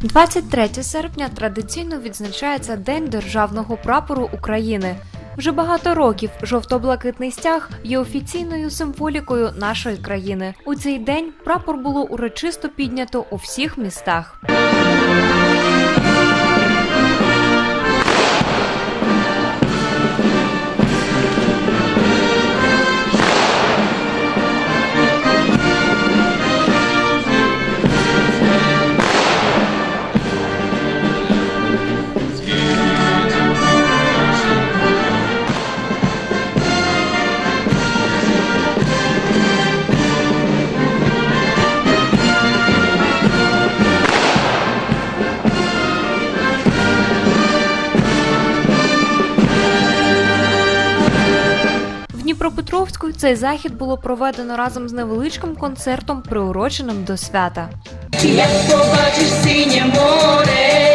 23 серпня традиційно відзначається День державного прапору України. Вже багато років жовто-блакитний стяг є офіційною символікою нашої країни. У цей день прапор було урочисто піднято у всіх містах. Дніпропетровську цей захід було проведено разом з невеличким концертом, приуроченим до свята. Як побачиш синє море,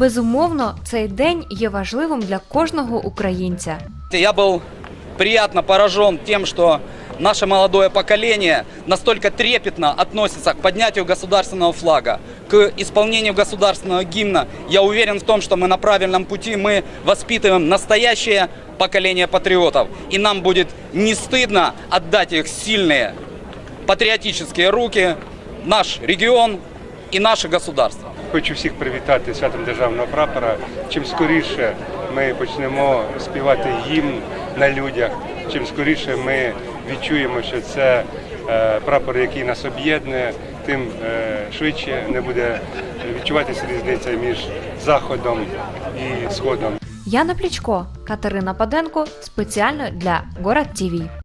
Безумовно, цей день є важливим для кожного українця. Я был приятно поражен тем, что наше молодое поколение настолько трепетно относится к поднятию государственного флага, к исполнению государственного гимна. Я уверен в том, что мы на правильном пути, мы воспитываем настоящее поколение патриотов. И нам будет не стыдно отдать их сильные патриотические руки, в наш регион и наше государство. Хочу всіх привітати святом державного прапора. Чим скоріше ми почнемо співати гімн на людях, чим скоріше ми відчуємо, що це е, прапор, який нас об'єднує, тим е, швидше не буде відчуватися різниця між заходом і сходом. Яна Плічко, Катерина Паденко спеціально для Город ТІВІ.